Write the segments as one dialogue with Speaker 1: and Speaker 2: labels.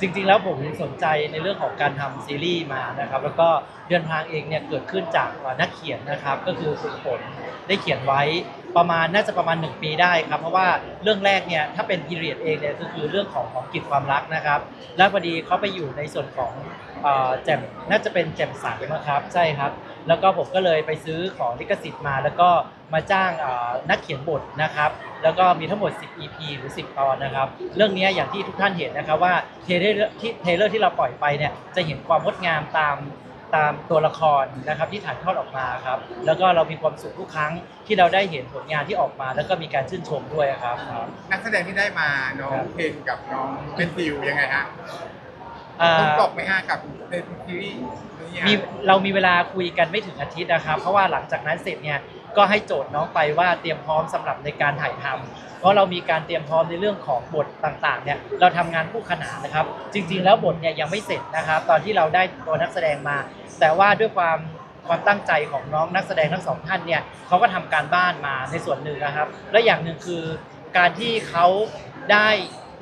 Speaker 1: จริงๆแล้วผมสนใจในเรื่องของการทำซีรีส์มานะครับ แล้วก็เดือนพรางเองเนี่ยเกิดขึ้นจากนักเขียนนะครับ ก็คือคุณฝนได้เขียนไว้ประมาณน่าจะประมาณ 1 ปีได้ครับ เพราะว่าเรื่องแรกเนี่ยถ้าเป็นพีเรียดเองเนี่ยก็คือเรื่องของของกิจความรักนะครับ แล้วพอดีเขาไปอยู่ในส่วนของแจ่มน่าจะเป็นแจ่มใสนะครับใช่ครับ แล้วก็ผมก็เลยไปซื้อของลิขสิทธิ์มา แล้วก็มาจ้างนักเขียนบทนะครับ แล้วก็มีทั้งหมด 10 EP หรือ 10 ตอนนะครับ เรื่องนี้อย่างที่ทุกท่านเห็นนะครับว่าเทเลอร์ที่เทเลอร์ที่เราปล่อยไปเนี่ยจะเห็นความงดงามตามตามตัวละครนะครับที่ถ่ายทอดออกมาครับแล้วก็เรามีความสุขทุกครั้งที่เราได้เห็นผลงานที่ออกมา แล้วก็มีการชื่นชมด้วยครับ
Speaker 2: นักแสดงที่ได้มาน้อง
Speaker 1: ครับ
Speaker 2: เพนกับน้องเป็นฟิวยังไงฮะ
Speaker 1: อ่า
Speaker 2: ต้องบอกไหมฮะกับในซีรีส์นี้ฮะ
Speaker 1: มีเรามีเวลาคุยกันไม่ถึงอาทิตย์นะครับ เพราะว่าหลังจากนั้นเสร็จเนี่ย ก็ให้โจทย์น้องไปว่าเตรียมพร้อมสำหรับในการถ่ายทำเพราะเรามีการเตรียมพร้อมในเรื่องของบทต่างๆเนี่ยเราทำงานคู่ขนานนะครับ จริง ๆ แล้วบทเนี่ยยังไม่เสร็จนะครับ ตอนที่เราได้ตัวนักแสดงมา แต่ว่าด้วยความความตั้งใจของน้องนักแสดงทั้งสองท่านเนี่ยเขาก็ทำการบ้านมาในส่วนหนึ่งนะครับ และอย่างหนึ่งคือการที่เขาได้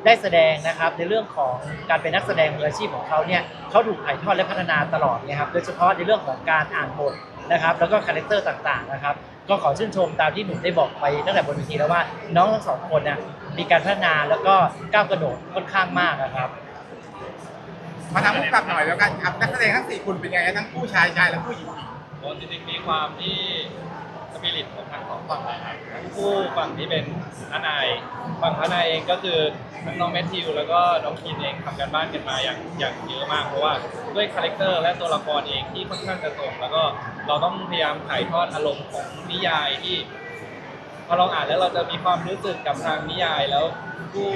Speaker 1: ได้แสดงนะครับในเรื่องของการเป็นนักแสดงมืออาชีพของเขาเนี่ยเขาถูกถ่ายทอดและพัฒนาตลอดนะครับโดยเฉพาะในเรื่องของการอ่านบทนะครับ แล้วก็คาแรคเตอร์ต่างๆนะครับ ก็ขอชื่นชมตามที่หนุ่มได้บอกไปตั้งแต่บนเวทีแล้วว่าน้องทั้งสองคนน่ะมีการพัฒนาแล้วก็ก้าวกระโดดค่อนข้างมากนะครับ
Speaker 2: มาทำผู้กำกับหน่อยแล้วกันครับนักแสดงทั้งสี่คนเป็นยังไงทั้งผู้ชายชายและผู้หญิง
Speaker 3: โอ้จริงๆมีความที่สปิริตของทั้งสองฝั่งนะครับทั้งคู่ฝั่งที่เป็นทนายฝั่งทนายเองก็คือทั้งน้องแมทธิวแล้วก็น้องคินเองทำกันบ้านกันมาอย่างอย่างเยอะมากเพราะว่าด้วยคาแรคเตอร์และตัวละครเองที่ค่อนข้างจะตรงแล้วก็ เราต้องพยายามถ่ายทอดอารมณ์ของนิยายที่พอเราอ่านแล้วเราจะมีความรู้สึกกับทางนิยายแล้วผู้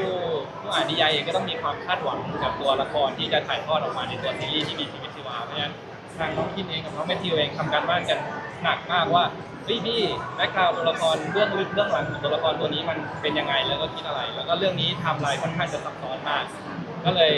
Speaker 3: ผู้อ่านนิยายเองก็ต้องมีความคาดหวังกับตัวละครที่จะถ่ายทอดออกมาในตัวซีรีส์ที่มีชีวิตชีวาเพราะฉะนั้นทางน้องคินเองกับน้องแมทธิวเองทำการบ้านกันหนักมากว่าเฮ้ยพี่แบ็คกราวตัวละครเบื้องลึกเบื้องหลังของตัวละครตัวนี้มันเป็นยังไงแล้วก็คิดอะไร แล้วก็เรื่องนี้ทำลายค่อนข้างจะซับซ้อนมาก ก็เลย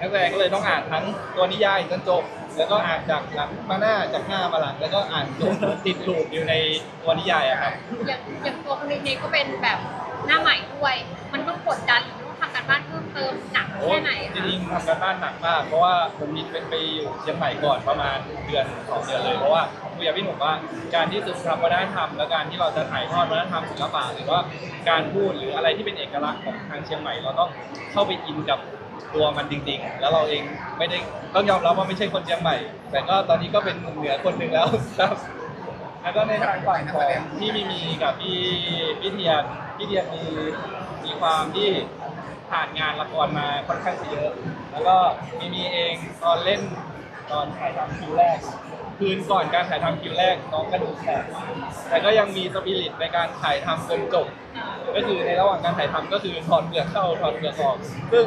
Speaker 3: นักแสดงก็เลยต้องอ่านทั้งตัวนิยายจนจบ แล้วก็อ่านจากหลังมาหน้าจากหน้ามาหลัง แล้วก็อ่านจบติดลูปอยู่ในตัวนิยายอะครับ
Speaker 4: อย่างอย่างตัวคนนี้ก็เป็นแบบหน้าใหม่ด้วย มันต้องกดดันหรือต้องทำการบ้านเพิ่มเติมหนัก
Speaker 3: โอ้
Speaker 4: แค่ไหน
Speaker 3: จ
Speaker 4: คะ
Speaker 3: ริงๆทำการบ้านหนักมาก เพราะว่าผมมีเป็นไปอยู่เชียงใหม่ก่อนประมาณเดือนสองเดือนเลย เพราะว่าคุยกับพี่หนุ่มว่าการที่ซึมซับวัฒนธรรมและการที่เราจะถ่ายทอดวัฒนธรรมศิลปะหรือว่าการพูดหรืออะไรที่เป็นเอกลักษณ์ของทางเชียงใหม่เราต้องเข้าไปอินกับ ตัวมันจริง ๆ แล้วเราเองไม่ได้ต้องยอมรับว่าไม่ใช่คนเชียงใหม่ แต่ก็ตอนนี้ก็เป็นเหนือคนหนึ่งแล้วครับ แล้วก็ในทางฝั่งของพี่มีมีกับพี่พี่เทียนพี่เทียนมีมีความที่ผ่านงานละครมาค่อนข้างจะเยอะ แล้วก็มีมีเองตอนเล่นตอนถ่ายทำคิวแรก คืนก่อนการถ่ายทำคิวแรกน้องกระดูกแตกแต่ก็ยังมีสปิริตในการถ่ายทำจนจบ ก็คือในระหว่างการถ่ายทำก็คือถอดเปลือกเข้าถอดเปลือกออก ซึ่ง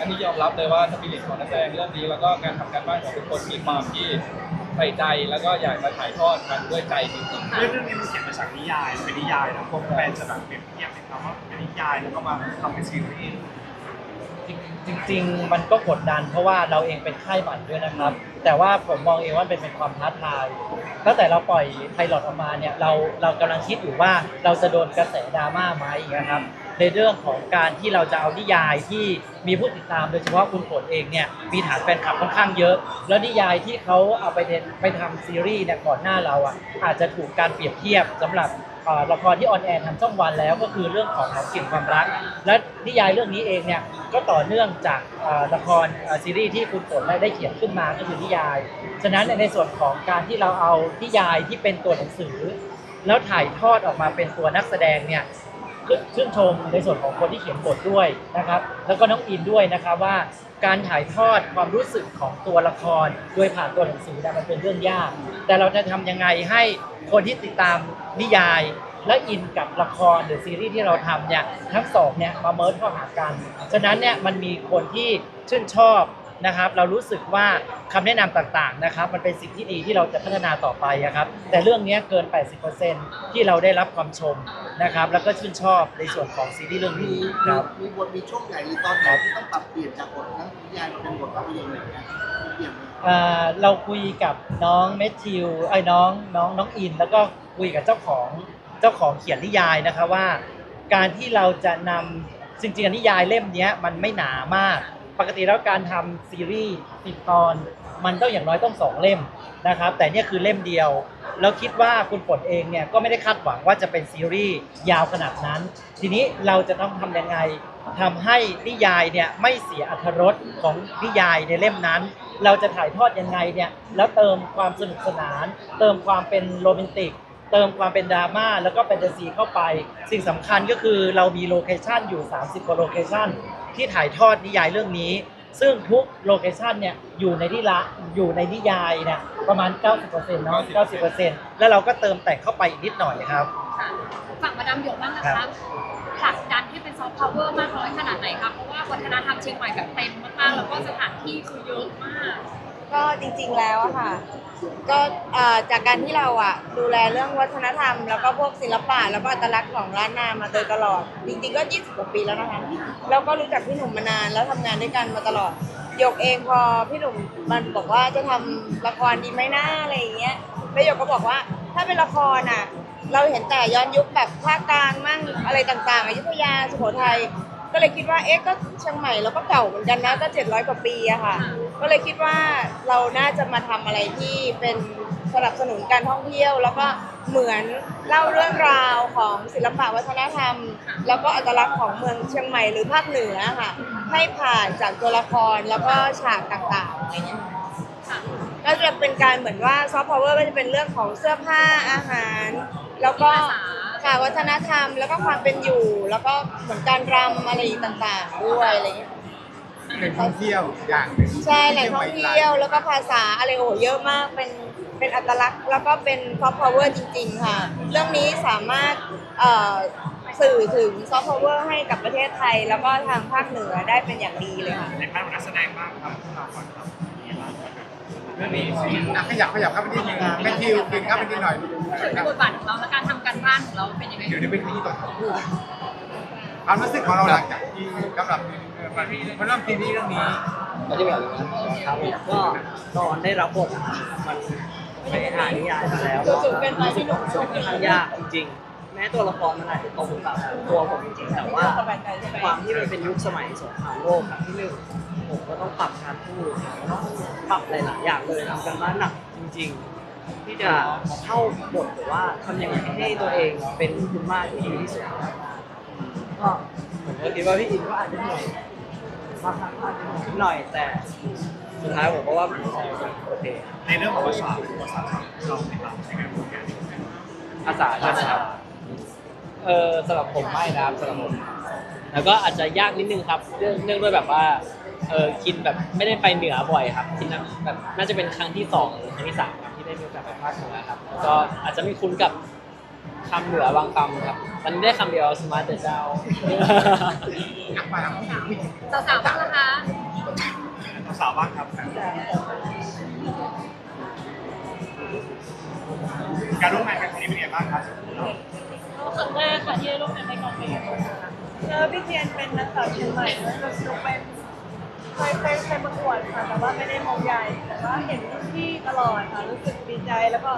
Speaker 3: อันนี้ยอมรับเลยว่าสปิริตของนักแสดงเรื่องนี้แล้วก็การทำการบ้านของทุกคนมีความที่ใส่ใจแล้วก็อยากมาถ่ายทอดมันด้วยใจจริงๆ
Speaker 5: เรื่องนี้มันเขียนมาจากนิยายเป็นนิยายนะพวกแฟนจะแบบเปรียบเทียบนะครับว่าเป็นนิยายแล้วก็มาทำเป็นซีรีส์
Speaker 1: จริงๆ มันก็กดดันเพราะว่าเราเองเป็นค่ายใหม่ด้วยนะครับ แต่ว่าผมมองเองว่าเป็นเป็นความท้าทายตั้งแต่เราปล่อยไพลอตออกมาเนี่ยเราเรากำลังคิดอยู่ว่าเราจะโดนกระแสดราม่าไหมนะครับ ในเรื่องของการที่เราจะเอานิยายที่มีผู้ติดตามโดยเฉพาะคุณฝนเองเนี่ยมีฐานแฟนคลับค่อนข้างเยอะ แล้วนิยายที่เขาเอาไปเดนไปทำซีรีส์เนี่ยก่อนหน้าเราอะอาจจะถูกการเปรียบเทียบสำหรับละครที่ออนแอร์ทางช่องวันแล้วก็คือเรื่องของของกลิ่นความรัก และนิยายเรื่องนี้เองเนี่ยก็ต่อเนื่องจากละครซีรีส์ที่คุณฝนได้เขียนขึ้นมาก็คือนิยาย ฉะนั้นในส่วนของการที่เราเอานิยายที่เป็นตัวหนังสือ แล้วถ่ายทอดออกมาเป็นตัวนักแสดงเนี่ย ชื่นชมในส่วนของคนที่เขียนบทด้วยนะครับ แล้วก็น้องอินด้วยนะครับว่าการถ่ายทอดความรู้สึกของตัวละคร โดยผ่านตัวหนังสือมันเป็นเรื่องยาก แต่เราจะทำยังไงให้คนที่ติดตามนิยาย และอินกับละครหรือซีรีส์ที่เราทำเนี่ยทั้งสองเนี่ยมาเมิร์เข้าหากัน ฉะนั้นเนี่ยมันมีคนที่ชื่นชอบ นะครับ เรารู้สึกว่าคำแนะนำต่างๆนะครับ มันเป็นสิ่งที่ดีที่เราจะพัฒนาต่อไปอะครับ แต่เรื่องเนี้ยเกิน 80%ที่เราได้รับความชมนะครับ แล้วก็ชื่นชอบในส่วนของซีรีส์เรื่อง
Speaker 6: มี
Speaker 1: นี้
Speaker 6: มี
Speaker 1: ครับ
Speaker 6: มีบทมีช่วงใหญ่มีตอนไหนที่ต้องปรับเปลี่ยนจากบทนั้นนิยายมาเป็นบทภาพยนตร์อะไรอย่างเงี้ยเปลี่ยนไหม
Speaker 1: อ่าเราคุยกับน้องเมทธิวไอ้ยน้องน้องน้องอิน แล้วก็คุยกับเจ้าของเจ้าของเขียนนิยายนะคะว่า การที่เราจะนำจริงๆนิยายเล่มเนี้ยมันไม่หนามาก ปกติแล้วการทำซีรีส์สิบตอน มันต้องอย่างน้อยต้องสองเล่มนะครับ แต่เนี่ยคือเล่มเดียว แล้วคิดว่าคุณฝนเองเนี่ยก็ไม่ได้คาดหวังว่าจะเป็นซีรีส์ยาวขนาดนั้น ทีนี้เราจะต้องทำยังไงทำให้นิยายเนี่ยไม่เสียอรรถรสของนิยายในเล่มนั้น เราจะถ่ายทอดยังไงเนี่ยแล้วเติมความสนุกสนาน เติมความเป็นโรแมนติก เติมความเป็นดราม่าแล้วก็แฟนตาซีเข้าไป สิ่งสำคัญก็คือเรามีโลเคชันอยู่ 30 กว่าโลเคชัน ที่ถ่ายทอดนิยายเรื่องนี้ ซึ่งทุกโลเคชันเนี่ยอยู่ในที่ละอยู่ในนิยายเนี่ยประมาณ 90%เนาะ90%แล้วเราก็เติมแต่งเข้าไปอีกนิดหน่อยครับ
Speaker 4: ค่ะฝั่งมาดามหยกบ้างนะ
Speaker 1: ครั
Speaker 4: คะ
Speaker 1: บ
Speaker 4: ผลักดันให้เป็นซอฟต์พาวเวอร์มากน้อยขนาดไหนคะเพราะว่าวัฒนธรรมเชียงใหม่แบบเต็มมากๆ แล้วก็สถานที่คือเยอะมาก
Speaker 7: ก็จริงๆแล้วอะค่ะ ก็เอ่อจากการที่เราอะดูแลเรื่องวัฒนธรรม แล้วก็พวกศิลปะแล้วก็อัตลักษณ์ของร้านนามาโดยตลอด จริงๆก็20กว่าปีแล้วนะคะแล้วก็รู้จักพี่หนุ่มมานานแล้วทำงานด้วยกันมาตลอดหยกเองพอพี่หนุ่มมันบอกว่าจะทำละครดีไหมหน้าอะไรอย่างเงี้ยแล้วหยกก็บอกว่าถ้าเป็นละครอะเราเห็นแต่ย้อนยุคแบบภาคกลางมั่งอะไรต่างๆอยุธยาสุโขทัย ก็เลยคิดว่าเอ๊ะก็เชียงใหม่เราก็เก่าเหมือนกันนะก็700กว่าปีอะค่ะ ก็เลยคิดว่าเราน่าจะมาทำอะไรที่เป็นสนับสนุนการท่องเที่ยว แล้วก็เหมือนเล่าเรื่องราวของศิลปะวัฒนธรรม แล้วก็อัตลักษณ์ของเมืองเชียงใหม่หรือภาคเหนือค่ะให้ผ่านจากตัวละครแล้วก็ฉากต่างๆอะไรเงี้ย
Speaker 4: ค่ะ
Speaker 7: ก็จะเป็นการเหมือนว่าซอฟต์พาวเวอร์ก็จะเป็นเรื่องของเสื้อผ้าอาหาร แล้วก็ ค่ะวัฒนธรรมแล้วก็ความเป็นอยู่ แล้วก็เหมือนการรำอะไรต่างๆ ด้วยอะไรเงี้ย
Speaker 2: เป็นท่องเที่ยวอย่างหนึ่ง
Speaker 7: ใช่แหล่งท่องเที่ยว แล้วก็ภาษาอะไรโอ้โหเยอะมากเป็นเป็นอัตลักษณ์แล้วก็เป็นซอฟต์พาวเวอร์จริง ๆ ค่ะ เรื่องนี้สามารถเอ่อสื่อถึงซอฟต์พาวเวอร์ให้กับประเทศไทย แล้วก็ทางภาคเหนือได้เป็นอย่างดีเลยค่ะ
Speaker 5: ในภาคของนักแสดงบ้างครับเราก่อนครับมีบ้างครับเรื่ องนี้
Speaker 2: อะขยับขยับเข้าไปนิดนึงแม่ทิวกินเข้าไปนิดหน่อย
Speaker 4: ถึงบทบาทของเราและการทำการบ้านของเราเป็นยังไง
Speaker 2: เดี๋ยวนี้เป็นที่ต่อความรู้สึกของเราหลังจากที่สำหรับมันเริ่มทีนี้เรื่องนี้
Speaker 8: ครับผมก็ตอนได้รับบทอะมันไปอ่านนิยายมาแล้ว
Speaker 7: จุดๆเป็นไปที่หนุ่มชม
Speaker 8: ค่อนข้างยากจริงๆ แม้ตัวละครมันอาจจะตรงกับตัวผมจริงๆแต่ว่าความที่มันเป็นยุคสมัยสงครามโลกครั้งที่หนึ่งผมก็ต้องปรับการพูดต้อง ปรับหลาย ๆ อย่างเลยทำกันบ้านหนักจริง ๆ ที่จะเข้าบทหรือว่าทำยังไงให้ตัวเองเป็นคุณมากที่ดีที่สุดก็ผมก็คิดว่าพี่อินก็อาจจะเหนื่อยบางครั้งอาจจะเหนื่อยหน่อยแต่สุดท้ายผมก็ว่ามันโอเค
Speaker 5: ในเรื่องของภาษาภาษาเราในทางใช้งานผลงาน
Speaker 8: ภาษาใช่ไหมครับเออสำหรับผมไม่นะครับสำหรับผมแล้วก็อาจจะยากนิดนึงครับเรื่องเนื่องด้วยแบบว่า เออคินแบบไม่ได้ไปเหนือบ่อยครับคินนะแบบน่าจะเป็นครั้งที่สองหรือครั้งที่สามครับที่ได้มีโอกาสไปภาคเหนือครับแล้วก็อาจจะไม่คุ้นกับคำเหนือบางคำครับตอนนี้ได้คำเดียวสมาร์ทเจ้า
Speaker 2: อะมาทางผู้หญิงผู้หญิง
Speaker 4: สาวๆบ้างนะคะ
Speaker 5: สาวบ้างครับ การร่วมงานกันครั้งนี้เป็นไงบ้างครับ
Speaker 9: ครั้งแรกค่ะที่ได้ร่วมงานในกองเพลง
Speaker 7: เจอพี่เทียนเป็นนักสาวเชียงใหม่แล้วหนูเป็น เคยเคยเคยประกวดค่ะ แต่ว่าไม่ได้มองใหญ่ แต่ว่าเห็นรุ่นพี่ตลอดค่ะ รู้สึกดีใจแล้วก็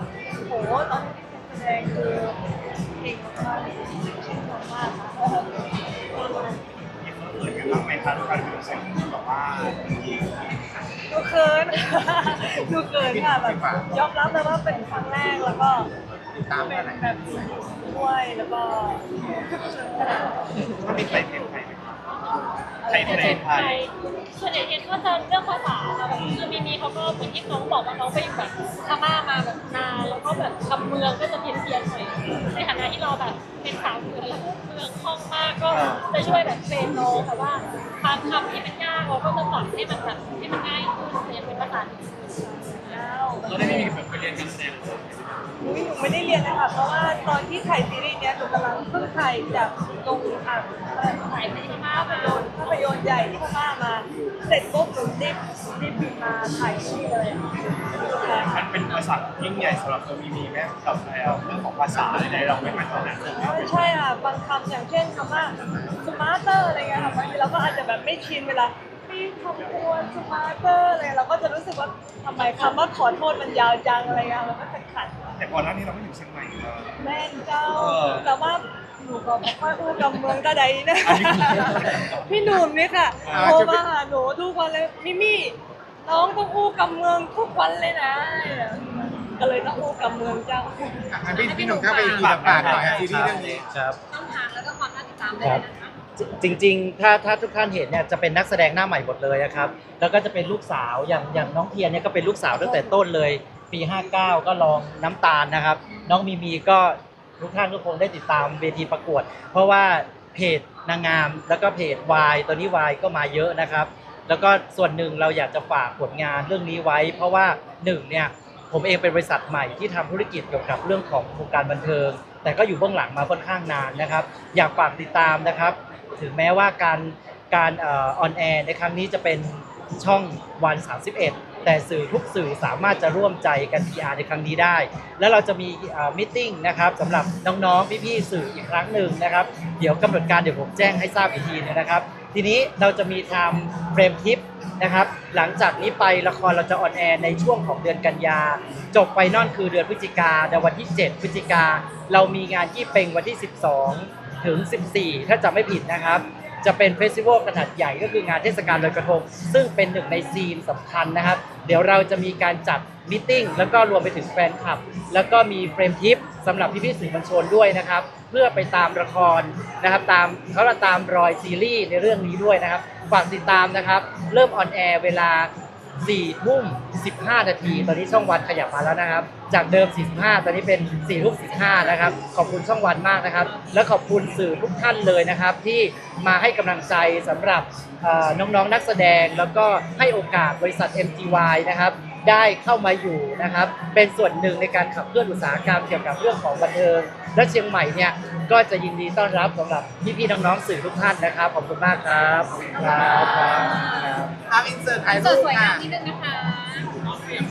Speaker 7: โหตอนที่แสดงคือเก่งมากๆชื่นชมมากค่ะ
Speaker 5: มีคนอื่นกันบ้างไหมครับการเป็นเซ็นแบบว่า
Speaker 7: ดูเขินดูเขินค่ะแบบยอมรับเลยว่าเป็นครั้งแรกแล้วก็
Speaker 2: ติดตาม
Speaker 7: เป็
Speaker 2: เมื่อนไร
Speaker 7: แบบด้วยแล้วก็
Speaker 5: ถ้ามีใครเพลงไทยไหมคร ไทยเพลงไทย
Speaker 9: ส่วนใหญ่เนี่ยก็จะเรื่องภาษาค่ะแบบคือมีมีเขาก็เหมือนที่น้องบอกว่าน้องไปอยู่แบบพม่ามาแบบนานแล้วก็แบบคำเมืองก็จะเพี้ยนเพียนๆหน่อยในฐานะที่เราแบบเป็นสาวเหนือแล้วก็เมืองคล่องมากก็จะช่วยแบบเทรนน้องแต่ว่าบางคำที่มันยากเราก็จะปรับให้มันแบบให้มันง่ายขึ้นเรียนเป็นภาษาอื่น
Speaker 7: แล้ว
Speaker 5: เราได้มีแบบไปเรียนการแสดง
Speaker 7: หนูหนูไม่ได้เรียนเลยค่ะเพราะว่าตอนที่ถ่ายซีรีส์เนี้ยหนูกำลังเพิ่งถ่ายจากตรงอ่างถ่ายที่พม่าภาภาพยนตร์ใหญ่ที่พม่ามา เสร็จปุ๊บหนูรีบรีบบินมาถ่ายที่เลยค่ะ
Speaker 5: มันเป็นภาษายิ่งใหญ่สำหรับตัวมีมีแม่กับเรื่องของภาษาอะไรเราไม่ค่อยถนัด
Speaker 7: ไม่ใช่ค่ะบางคำอย่างเช่นคำว่าสมาร์เตอร์อะไรเงี้ยค่ะบางทีเราก็อาจจะแบบไม่ชินเวลา
Speaker 8: ตี้คำควรสมาร์เตอร์อะไรเราก็จะรู้สึกว่าทำไมคำว่าขอโทษมันยาวจังอะไรเงี้ยเราก็ขัดขัด
Speaker 5: แต่ก่อนหน้านี้เราไม่อยู่เชียงใหม่เลย
Speaker 8: ๆแม่นเจ้าแต่ว่าหนูก็ไม่ค่อยอู้กับเมืองตาใดนะพี่หนุ่มนี่ค่ะโทรมาหาหนูทุกวันเลยมิมี่น้องต้องอู้กับเมืองทุกวันเลยนะก็เลยต้องอู้กับเมืองเจ้า
Speaker 2: อะพี่พี่หนุ่มเข้าไปอีกทีละปากหน่อยซีรีส์เรื่องนี้
Speaker 1: ครับ
Speaker 4: ช่องทางแล้วก็ความน่าติดตามได้เลยนะคะ
Speaker 1: จริงๆ ถ้าถ้าทุกท่านเห็นเนี่ยจะเป็นนักแสดงหน้าใหม่หมดเลยนะครับ แล้วก็จะเป็นลูกสาวอย่างอย่างน้องเทียนเนี่ยก็เป็นลูกสาวตั้งแต่ต้นเลย ปี 59 ก็ลองน้ำตาลนะครับ น้องมีมีก็ทุกท่านก็คงได้ติดตามเวทีประกวด เพราะว่าเพจนางงาม แล้วก็เพจวายตอนนี้วายก็มาเยอะนะครับ แล้วก็ส่วนหนึ่งเราอยากจะฝากผลงานเรื่องนี้ไว้ เพราะว่าหนึ่งเนี่ยผมเองเป็นบริษัทใหม่ที่ทำธุรกิจเกี่ยวกับเรื่องของวงการบันเทิง แต่ก็อยู่เบื้องหลังมาค่อนข้างนานนะครับ อยากฝากติดตามนะครับ ถึงแม้ว่าการการออนแอร์ในครั้งนี้จะเป็นช่องวัน 31 แต่สื่อทุกสื่อสามารถจะร่วมใจกัน PR ในครั้งนี้ได้ แล้วเราจะมีมิ팅นะครับสำหรับน้องๆพี่ๆสื่ออีกครั้งหนึ่งนะครับ เดี๋ยวกำหนดการเดี๋ยวผมแจ้งให้ทราบอีกทีนึงนะครับ ทีนี้เราจะมีทำเฟรมทิปนะครับ หลังจากนี้ไปละครเราจะออนแอร์ในช่วงของเดือนกันยา จบไฟนอลคือเดือนพฤศจิกาในวันที่ 7 พฤศจิกาเรามีงานยี่เป็งวันที่ 12 ถึง 14 ถ้าจำไม่ผิดนะครับ จะเป็นเฟสติวัลขนาดใหญ่ก็คืองานเทศกาลลอยกระทง ซึ่งเป็นหนึ่งในซีนสำคัญนะครับ เดี๋ยวเราจะมีการจัดมิทติ้งแล้วก็รวมไปถึงแฟนคลับ แล้วก็มีเฟรมทิปสำหรับพี่ๆสื่อมวลชนด้วยนะครับ เพื่อไปตามละครนะครับตามเขาจะตามรอยซีรีส์ในเรื่องนี้ด้วยนะครับ ฝากติดตามนะครับ เริ่มออนแอร์เวลา 4ทุ่ม15 นาที ตอนนี้ช่องวันขยับมาแล้วนะครับ จากเดิม 45 ตอนนี้เป็น4ทุ่ม15 นะครับ ขอบคุณช่องวันมากนะครับ และขอบคุณสื่อทุกท่านเลยนะครับ ที่มาให้กำลังใจสำหรับน้องๆนักแสดง แล้วก็ให้โอกาสบริษัท MTY นะครับ ได้เข้ามาอยู่นะครับ เป็นส่วนหนึ่งในการขับเคลื่อนอุตสาหกรรมเกี่ยวกับเรื่องของบันเทิง และเชียงใหม่เนี่ยก็จะยินดีต้อนรับสำหรับพี่ๆน้องๆสื่อทุกท่านนะครับ ขอบคุณมากครับครับครับ
Speaker 2: อาอินเสิร์ตถ่าย
Speaker 4: ส
Speaker 2: รู
Speaker 4: วย
Speaker 2: ป
Speaker 4: สวย
Speaker 2: ค่ะ
Speaker 4: มนิดนึงนะคะ